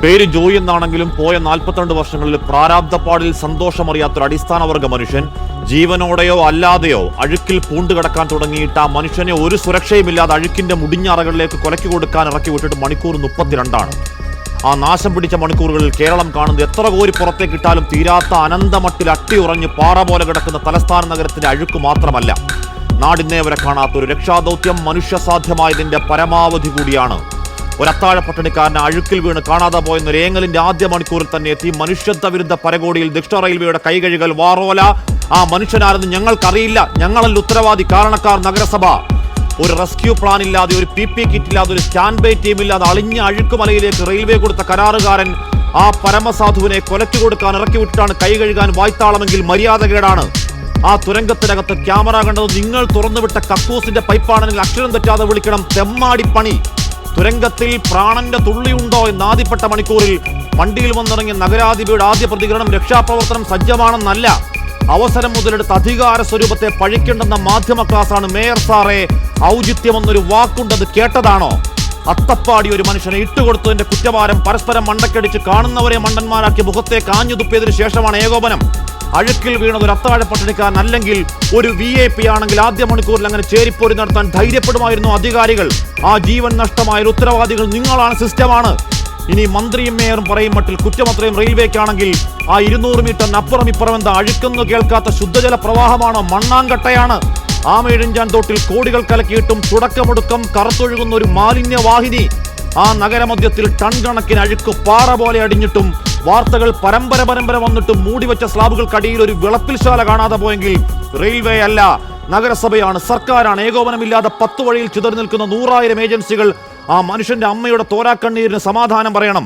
പേര് ജോയ് എന്നാണെങ്കിലും പോയ നാൽപ്പത്തിരണ്ട് വർഷങ്ങളിൽ പ്രാരാബ്ധപ്പാടിൽ സന്തോഷമറിയാത്തൊരു അടിസ്ഥാന വർഗ മനുഷ്യൻ ജീവനോടെയോ അല്ലാതെയോ അഴുക്കിൽ പൂണ്ടുകിടക്കാൻ തുടങ്ങിയിട്ട് ആ മനുഷ്യനെ ഒരു സുരക്ഷയുമില്ലാതെ അഴുക്കിന്റെ മുടിഞ്ഞറകളിലേക്ക് കൊലക്കി കൊടുക്കാൻ ഇറക്കി വിട്ടിട്ട് മണിക്കൂർ മുപ്പത്തിരണ്ടാണ്. ആ നാശം പിടിച്ച മണിക്കൂറുകളിൽ കേരളം കാണുന്നത് എത്ര കോരി പുറത്തേക്കിട്ടാലും തീരാത്ത അനന്തമട്ടിൽ അട്ടിയുറഞ്ഞ് പാറ പോലെ കിടക്കുന്ന തലസ്ഥാന നഗരത്തിന്റെ അഴുക്ക് മാത്രമല്ല നാടിന്നേ വരെ കാണാത്ത ഒരു രക്ഷാദൗത്യം മനുഷ്യസാധ്യമായതിന്റെ പരമാവധി കൂടിയാണ്. ഒരു അത്താഴ പട്ടണിക്കാരനെ അഴുക്കിൽ വീണ് കാണാതെ പോയെന്ന രേങ്ങലിന്റെ ആദ്യ മണിക്കൂറിൽ തന്നെ എത്തി മനുഷ്യത്വ വിരുദ്ധ പരകോടിയിൽ ദക്ഷിണ റെയിൽവേയുടെ കൈകഴുകൽ വാറോല. ആ മനുഷ്യനാരെന്ന് ഞങ്ങൾക്കറിയില്ല. ഞങ്ങളല്ല ഉത്തരവാദി കാരണക്കാർ നഗരസഭ. ഒരു റെസ്ക്യൂ പ്ലാൻ ഇല്ലാതെ ഒരു പി പി കിറ്റ് ഇല്ലാതെ ഒരു സ്റ്റാൻഡ് ബൈ ടീം ഇല്ലാതെ അളിഞ്ഞ അഴുക്കുമലയിലേക്ക് റെയിൽവേ കൊടുത്ത കരാറുകാരൻ ആ പരമസാധുവിനെ കൊലച്ചു കൊടുക്കാൻ ഇറക്കി വിട്ടിട്ടാണ് കൈ കഴുകാൻ വായ്ത്താളമെങ്കിൽ മര്യാദകേടാണ്. ആ തുരങ്കത്തിനകത്ത് ക്യാമറ കണ്ടത് നിങ്ങൾ തുറന്നുവിട്ട കക്കൂസിന്റെ പൈപ്പാണെങ്കിൽ അക്ഷരം തെറ്റാതെ വിളിക്കണം തെമ്മാടി പണി തുരങ്കത്തിൽ പ്രാണന്റെ തുള്ളിയുണ്ടോ എന്ന് ആദ്യപ്പെട്ട മണിക്കൂറിൽ വണ്ടിയിൽ വന്നിറങ്ങിയ നഗരാധിപയുടെ ആദ്യ പ്രതികരണം രക്ഷാപ്രവർത്തനം സജ്ജമാണെന്നല്ല. അവസരം മുതലെടുത്ത് അധികാര സ്വരൂപത്തെ പഴിക്കേണ്ടെന്ന മാധ്യമ ക്ലാസ്സാണ് മേയർ സാറേ ഔചിത്യമെന്നൊരു വാക്കുണ്ടത് കേട്ടതാണോ? അത്തപ്പാടി ഒരു മനുഷ്യനെ ഇട്ടുകൊടുത്തതിന്റെ കുറ്റഭാരം പരസ്പരം മണ്ടക്കടിച്ച് കാണുന്നവരെ മണ്ടന്മാരാക്കി മുഖത്തെ കാഞ്ഞു തുപ്പിയതിനു ശേഷമാണ് ഏകോപനം. അഴുക്കിൽ വീണത് ഒരു അത്താഴ പട്ടണിക്കാരൻ അല്ലെങ്കിൽ ഒരു വി എ പി ആണെങ്കിൽ ആദ്യ മണിക്കൂറിൽ അങ്ങനെ ചേരിപ്പോരി നടത്താൻ ധൈര്യപ്പെടുമായിരുന്നു അധികാരികൾ. ആ ജീവൻ നഷ്ടമായ ഉത്തരവാദികൾ നിങ്ങളാണ് സിസ്റ്റമാണ്. ഇനി മന്ത്രിയും മേയറും പറയും മട്ടിൽ കുറ്റമത്രയും റെയിൽവേക്കാണെങ്കിൽ ആ ഇരുന്നൂറ് മീറ്ററിന് അപ്പുറം ഇപ്പുറം എന്താ അഴുക്കെന്ന് കേൾക്കാത്ത ശുദ്ധജല പ്രവാഹമാണോ? മണ്ണാങ്കട്ടയാണ്. ആമയിഴഞ്ചാൻ തോട്ടിൽ കോടികൾ കലക്കിയിട്ടും തുടക്കമൊടുക്കം കറുത്തൊഴുകുന്ന ഒരു മാലിന്യവാഹിനി. ആ നഗരമധ്യത്തിൽ ടൺ കണക്കിന് അഴുക്ക് പാറ പോലെ അടിഞ്ഞിട്ടും വാർത്തകൾ പരമ്പര പരമ്പര വന്നിട്ട് മൂടിവെച്ച സ്ലാബുകൾക്കടിയിൽ ഒരു വിളപ്പിൽശാല കാണാതെ പോയെങ്കിൽ റെയിൽവേ അല്ല നഗരസഭയാണ് സർക്കാരാണ്. ഏകോപനമില്ലാതെ പത്ത് വഴിയിൽ ചിതറി നിൽക്കുന്ന നൂറായിരം ഏജൻസികൾ ആ മനുഷ്യന്റെ അമ്മയുടെ തോരാക്കണ്ണീരിന് സമാധാനം പറയണം.